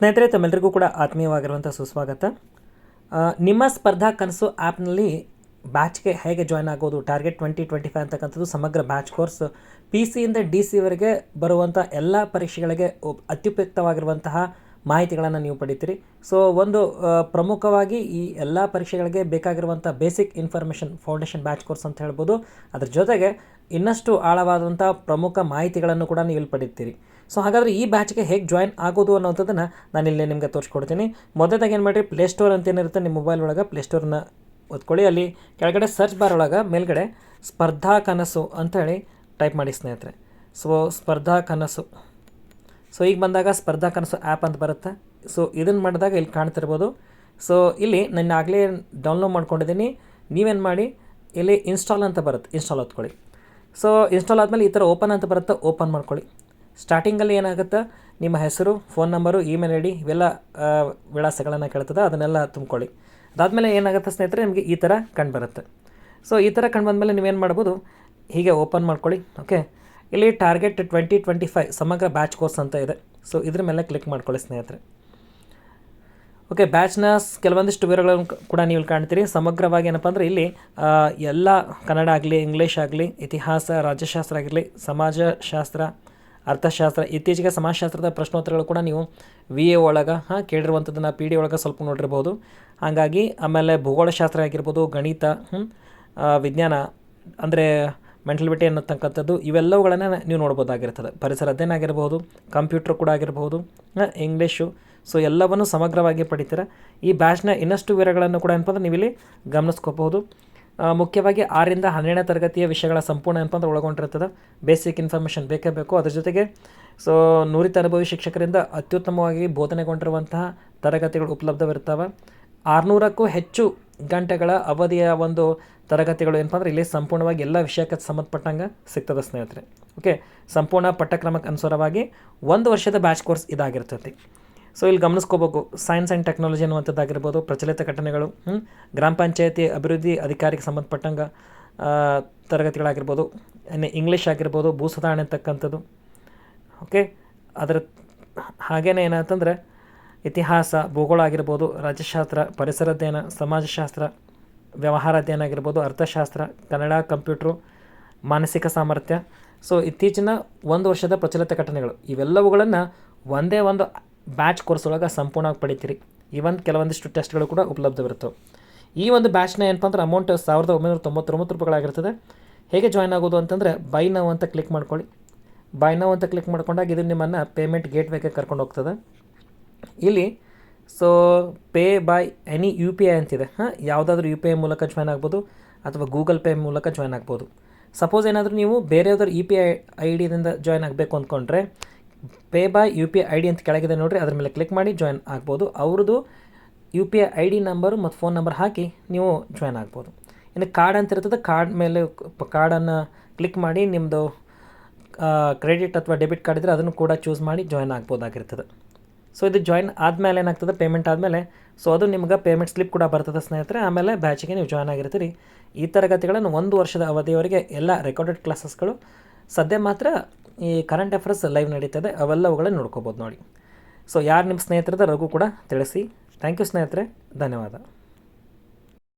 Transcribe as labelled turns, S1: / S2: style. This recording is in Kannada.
S1: ಸ್ನೇಹಿತರೆ ತಮ್ಮೆಲ್ಲರಿಗೂ ಕೂಡ ಆತ್ಮೀಯವಾಗಿರುವಂಥ ಸುಸ್ವಾಗತ. ನಿಮ್ಮ ಸ್ಪರ್ಧಾ ಕನಸು ಆ್ಯಪ್ನಲ್ಲಿ ಬ್ಯಾಚ್ಗೆ ಹೇಗೆ ಜಾಯ್ನ್ ಆಗೋದು? ಟಾರ್ಗೆಟ್ ಟ್ವೆಂಟಿ ಟ್ವೆಂಟಿ ಫೈವ್ ಅಂತಕ್ಕಂಥದ್ದು ಸಮಗ್ರ ಬ್ಯಾಚ್ ಕೋರ್ಸ್. ಪಿ ಸಿಯಿಂದ ಡಿ ಸಿವರೆಗೆ ಬರುವಂಥ ಎಲ್ಲ ಪರೀಕ್ಷೆಗಳಿಗೆ ಅತ್ಯುಪಯುಕ್ತವಾಗಿರುವಂತಹ ಮಾಹಿತಿಗಳನ್ನು ನೀವು ಪಡಿತೀರಿ. ಸೊ ಒಂದು ಪ್ರಮುಖವಾಗಿ ಈ ಎಲ್ಲ ಪರೀಕ್ಷೆಗಳಿಗೆ ಬೇಕಾಗಿರುವಂಥ basic information foundation batch course ಅಂತ ಹೇಳ್ಬೋದು. ಅದ್ರ ಜೊತೆಗೆ ಇನ್ನಷ್ಟು ಆಳವಾದಂಥ ಪ್ರಮುಖ ಮಾಹಿತಿಗಳನ್ನು ಕೂಡ ನೀವು ಇಲ್ಲಿ ಪಡಿತೀರಿ. ಸೊ ಹಾಗಾದರೆ ಈ ಬ್ಯಾಚ್ಗೆ ಹೇಗೆ ಜಾಯ್ನ್ ಆಗೋದು ಅನ್ನೋಂಥದ್ದನ್ನು ನಾನು ಇಲ್ಲಿ ನಿಮಗೆ ತೋರಿಸ್ಕೊಡ್ತೀನಿ. ಮೊದಲಾಗಿ ಏನು ಮಾಡಿರಿ ಪ್ಲೇಸ್ಟೋರ್ ಅಂತ ಏನಿರುತ್ತೆ ನಿಮ್ಮ ಮೊಬೈಲ್ ಒಳಗೆ ಪ್ಲೇಸ್ಟೋರ್ನ ಓದ್ಕೊಳ್ಳಿ ಅಲ್ಲಿ ಕೆಳಗಡೆ ಸರ್ಚ್ ಬಾರ್ ಒಳಗೆ ಮೇಲ್ಗಡೆ ಸ್ಪರ್ಧಾ ಕನಸು ಅಂತೇಳಿ ಟೈಪ್ ಮಾಡಿ ಸ್ನೇಹಿತರೆ. ಸೊ ಸ್ಪರ್ಧಾ ಕನಸು. ಸೊ ಈಗ ಬಂದಾಗ ಸ್ಪರ್ಧಾ ಕನಸು ಆ್ಯಪ್ ಅಂತ ಬರುತ್ತೆ. ಸೊ ಇದನ್ನು ಮಾಡಿದಾಗ ಇಲ್ಲಿ ಕಾಣ್ತಿರ್ಬೋದು. ಸೊ ಇಲ್ಲಿ ನಾನು ಆಗಲೇ ಡೌನ್ಲೋಡ್ ಮಾಡ್ಕೊಂಡಿದ್ದೀನಿ. ನೀವೇನು ಮಾಡಿ, ಇಲ್ಲಿ ಇನ್ಸ್ಟಾಲ್ ಅಂತ ಬರುತ್ತೆ. ಇನ್ಸ್ಟಾಲ್ ಹೊತ್ಕೊಳ್ಳಿ. ಸೊ ಇನ್ಸ್ಟಾಲ್ ಆದಮೇಲೆ ಈ ಥರ ಓಪನ್ ಅಂತ ಬರುತ್ತೆ ಓಪನ್ ಮಾಡ್ಕೊಳ್ಳಿ. ಸ್ಟಾರ್ಟಿಂಗಲ್ಲಿ ಏನಾಗುತ್ತೆ? ನಿಮ್ಮ ಹೆಸರು, phone number, email I D ಇವೆಲ್ಲ ವಿಳಾಸಗಳನ್ನು ಕೇಳ್ತದೆ, ಅದನ್ನೆಲ್ಲ ತುಂಬಿಕೊಳ್ಳಿ. ಅದಾದಮೇಲೆ ಏನಾಗುತ್ತೆ ಸ್ನೇಹಿತರೆ, ನಿಮಗೆ ಈ ಥರ ಕಂಡು ಬರುತ್ತೆ. ಸೊ ಈ ಥರ ಕಂಡು ಬಂದಮೇಲೆ ನೀವೇನು ಮಾಡ್ಬೋದು? ಹೀಗೆ ಓಪನ್ ಮಾಡ್ಕೊಳ್ಳಿ, ಓಕೆ? ಇಲ್ಲಿ ಟಾರ್ಗೆಟ್ ಟ್ವೆಂಟಿ ಟ್ವೆಂಟಿ ಫೈವ್, ಸಮಗ್ರ ಬ್ಯಾಚ್ ಕೋರ್ಸ್ ಅಂತ ಇದೆ. ಸೊ ಇದ್ರ ಮೇಲೆ ಕ್ಲಿಕ್ ಮಾಡ್ಕೊಳ್ಳಿ ಸ್ನೇಹಿತರೆ. ಓಕೆ, ಬ್ಯಾಚ್ನ ಕೆಲವೊಂದಿಷ್ಟು ವಿವರಗಳನ್ನು ಕೂಡ ನೀವು ಕಾಣ್ತೀರಿ. ಸಮಗ್ರವಾಗಿ ಏನಪ್ಪ ಅಂದರೆ ಇಲ್ಲಿ ಎಲ್ಲ ಕನ್ನಡ ಆಗಲಿ, ಇಂಗ್ಲೀಷ್ ಆಗಲಿ, ಇತಿಹಾಸ, ರಾಜ್ಯಶಾಸ್ತ್ರ ಆಗಿರಲಿ ಸಮಾಜಶಾಸ್ತ್ರ ಅರ್ಥಶಾಸ್ತ್ರ, ಇತ್ತೀಚೆಗೆ ಸಮಾಜಶಾಸ್ತ್ರದ ಪ್ರಶ್ನೋತ್ತರಗಳು ಕೂಡ ನೀವು ವಿ ಎ ಒಳಗೆ, ಹಾಂ ಕೇಳಿರುವಂಥದ್ದನ್ನು ಪಿ ಡಿ ಒಳಗೆ ಸ್ವಲ್ಪ ನೋಡಿರ್ಬೋದು. ಹಾಗಾಗಿ ಆಮೇಲೆ ಭೂಗೋಳಶಾಸ್ತ್ರ ಆಗಿರ್ಬೋದು, ಗಣಿತ ವಿಜ್ಞಾನ, ಅಂದರೆ ಮೆಂಟಲಿಬಿಟಿ ಅನ್ನತಕ್ಕಂಥದ್ದು, ಇವೆಲ್ಲವುಗಳನ್ನು ನೀವು ನೋಡ್ಬೋದಾಗಿರ್ತದೆ. ಪರಿಸರ ಅಧ್ಯಯನ ಆಗಿರ್ಬೋದು ಕಂಪ್ಯೂಟರ್ ಕೂಡ ಆಗಿರ್ಬೋದು ಇಂಗ್ಲೀಷು ಸೊ ಎಲ್ಲವನ್ನು ಸಮಗ್ರವಾಗಿ ಪಡಿತೀರ. ಈ ಬ್ಯಾಚ್ನ ಇನ್ನಷ್ಟು ವಿವರಗಳನ್ನು ಕೂಡ ಏನಪ್ಪ ಅಂದ್ರೆ ನೀವು ಇಲ್ಲಿ ಗಮನಿಸ್ಕೋಬಹುದು. ಮುಖ್ಯವಾಗಿ ಆರರಿಂದ ಹನ್ನೆರಡನೇ ತರಗತಿಯ ವಿಷಯಗಳ ಸಂಪೂರ್ಣ ಏನಪ್ಪ ಅಂದ್ರೆ ಒಳಗೊಂಡಿರ್ತದೆ ಬೇಸಿಕ್ ಇನ್ಫಾರ್ಮೇಷನ್ ಬೇಕೇ ಬೇಕು. ಅದ್ರ ಜೊತೆಗೆ ಸೊ ನುರಿತ ಅನುಭವಿ ಶಿಕ್ಷಕರಿಂದ ಅತ್ಯುತ್ತಮವಾಗಿ ಬೋಧನೆಗೊಂಡಿರುವಂತಹ ತರಗತಿಗಳು ಉಪಲಬ್ಧವಿರ್ತವೆ. ಆರುನೂರಕ್ಕೂ ಹೆಚ್ಚು ಗಂಟೆಗಳ ಅವಧಿಯ ಒಂದು ತರಗತಿಗಳು ಏನಪ್ಪ ಅಂದ್ರೆ ಇಲ್ಲಿ ಸಂಪೂರ್ಣವಾಗಿ ಎಲ್ಲ ವಿಷಯಕ್ಕೆ ಸಂಬಂಧಪಟ್ಟಂಗೆ ಸಿಗ್ತದೆ ಸ್ನೇಹಿತರೆ. ಓಕೆ ಸಂಪೂರ್ಣ ಪಠ್ಯಕ್ರಮಕ್ಕೆ ಅನುಸಾರವಾಗಿ ಒಂದು ವರ್ಷದ ಬ್ಯಾಚ್ ಕೋರ್ಸ್ ಇದಾಗಿರ್ತೈತಿ. ಸೊ ಇಲ್ಲಿ ಗಮನಿಸ್ಕೋಬೇಕು. ಸೈನ್ಸ್ ಆ್ಯಂಡ್ ಟೆಕ್ನಾಲಜಿ ಅನ್ನುವಂಥದ್ದಾಗಿರ್ಬೋದು, ಪ್ರಚಲಿತ ಘಟನೆಗಳು ಗ್ರಾಮ ಪಂಚಾಯತಿ ಅಭಿವೃದ್ಧಿ ಅಧಿಕಾರಿಗೆ ಸಂಬಂಧಪಟ್ಟಂಗೆ ತರಗತಿಗಳಾಗಿರ್ಬೋದು ಇನ್ನು ಇಂಗ್ಲೀಷ್ ಆಗಿರ್ಬೋದು ಭೂ ಸುಧಾರಣೆ ಅಂತಕ್ಕಂಥದ್ದು. ಓಕೆ ಅದರ ಹಾಗೇನೇ ಏನಂತಂದರೆ ಇತಿಹಾಸ, ಭೂಗೋಳ ಆಗಿರ್ಬೋದು, ರಾಜ್ಯಶಾಸ್ತ್ರ, ಪರಿಸರ ಅಧ್ಯಯನ, ಸಮಾಜಶಾಸ್ತ್ರ, ವ್ಯವಹಾರ ಅಧ್ಯಯನ ಆಗಿರ್ಬೋದು, ಅರ್ಥಶಾಸ್ತ್ರ, ಕನ್ನಡ, ಕಂಪ್ಯೂಟ್ರು, ಮಾನಸಿಕ ಸಾಮರ್ಥ್ಯ. ಸೊ ಇತ್ತೀಚಿನ ಒಂದು ವರ್ಷದ ಪ್ರಚಲಿತ ಘಟನೆಗಳು, ಇವೆಲ್ಲವುಗಳನ್ನು ಒಂದೇ ಒಂದು ಬ್ಯಾಚ್ ಕೋರ್ಸ್ ಒಳಗೆ ಸಂಪೂರ್ಣವಾಗಿ ಪಡಿತೀರಿ. ಈವನ್ ಕೆಲವೊಂದಿಷ್ಟು ಟೆಸ್ಟ್ಗಳು ಕೂಡ ಉಪಲಬ್ಧವಿರ್ತವೆ ಈ ಒಂದು ಬ್ಯಾಚ್ನ ಏನಪ್ಪ ಅಂದ್ರೆ ಅಮೌಂಟ್ ಸಾವಿರದ ಒಂಬೈನೂರ ತೊಂಬತ್ತೊಂಬತ್ತು ರೂಪಾಯಿಗಳಾಗಿರ್ತದೆ ಹೇಗೆ ಜಾಯ್ನ್ ಆಗೋದು ಅಂತಂದರೆ ಬೈ ನಾವು ಅಂತ ಕ್ಲಿಕ್ ಮಾಡ್ಕೊಳ್ಳಿ. ಬೈ ನಾವು ಅಂತ ಕ್ಲಿಕ್ ಮಾಡ್ಕೊಂಡಾಗ ಇದು ನಿಮ್ಮನ್ನು ಪೇಮೆಂಟ್ ಗೇಟ್ ವೇಗೆ ಕರ್ಕೊಂಡು ಹೋಗ್ತದೆ. ಇಲ್ಲಿ so pay by any U P I ಅಂತಿದೆ. ಹಾಂ, ಯಾವುದಾದ್ರೂ ಯು ಪಿ ಐ ಮೂಲಕ ಜಾಯ್ನ್ ಆಗ್ಬೋದು ಅಥವಾ ಗೂಗಲ್ ಪೇ ಮೂಲಕ ಜಾಯ್ನ್ ಆಗ್ಬೋದು. ಸಪೋಸ್ ಏನಾದರೂ ನೀವು ಬೇರೆಯವ್ರ ಯು ಪಿ ಐ ಐ ಡಿಯಿಂದ ಜಾಯ್ನ್ ಆಗಬೇಕು ಅಂದ್ಕೊಂಡ್ರೆ pay by U P I I D ಅಂತ ಕೆಳಗಿದೆ ನೋಡಿರಿ, ಅದ್ರ ಮೇಲೆ ಕ್ಲಿಕ್ ಮಾಡಿ ಜಾಯ್ನ್ ಆಗ್ಬೋದು. ಅವ್ರದ್ದು U P I I D number ಮತ್ತು ಫೋನ್ ನಂಬರ್ ಹಾಕಿ ನೀವು ಜಾಯ್ನ್ ಆಗ್ಬೋದು. ಇನ್ನು ಕಾರ್ಡ್ ಅಂತ ಇರ್ತದೆ ಕಾರ್ಡ್ ಮೇಲೆ ಕಾರ್ಡನ್ನು ಕ್ಲಿಕ್ ಮಾಡಿ ನಿಮ್ಮದು ಕ್ರೆಡಿಟ್ ಅಥವಾ ಡೆಬಿಟ್ ಕಾರ್ಡ್ ಇದ್ದರೆ ಅದನ್ನು ಕೂಡ ಚೂಸ್ ಮಾಡಿ ಜಾಯ್ನ್ ಆಗ್ಬೋದಾಗಿರ್ತದೆ. ಸೊ ಇದು ಜಾಯ್ನ್ ಆದಮೇಲೆ ಏನಾಗ್ತದೆ ಪೇಮೆಂಟ್ ಆದಮೇಲೆ ಸೊ ಅದು ನಿಮ್ಗೆ ಪೇಮೆಂಟ್ ಸ್ಲಿಪ್ ಕೂಡ ಬರ್ತದೆ ಸ್ನೇಹಿತರೆ. ಆಮೇಲೆ ಬ್ಯಾಚಿಗೆ ನೀವು ಜಾಯ್ನ್ ಆಗಿರ್ತೀರಿ. ಈ ತರಗತಿಗಳನ್ನು ಒಂದು ವರ್ಷದ ಅವಧಿಯವರೆಗೆ ಎಲ್ಲ ರೆಕಾರ್ಡೆಡ್ ಕ್ಲಾಸಸ್ಗಳು ಸದ್ಯ ಮಾತ್ರ ಈ ಕರೆಂಟ್ ಅಫೇರ್ಸ್ ಲೈವ್ ನಡೀತದೆ ಅವೆಲ್ಲವುಗಳನ್ನು ನೋಡ್ಕೋಬೋದು ನೋಡಿ. ಸೊ ಯಾರು ನಿಮ್ಮ ಸ್ನೇಹಿತರದ ರಘು ಕೂಡ ತಿಳಿಸಿ. ಥ್ಯಾಂಕ್ ಯು ಸ್ನೇಹಿತರೆ, ಧನ್ಯವಾದ.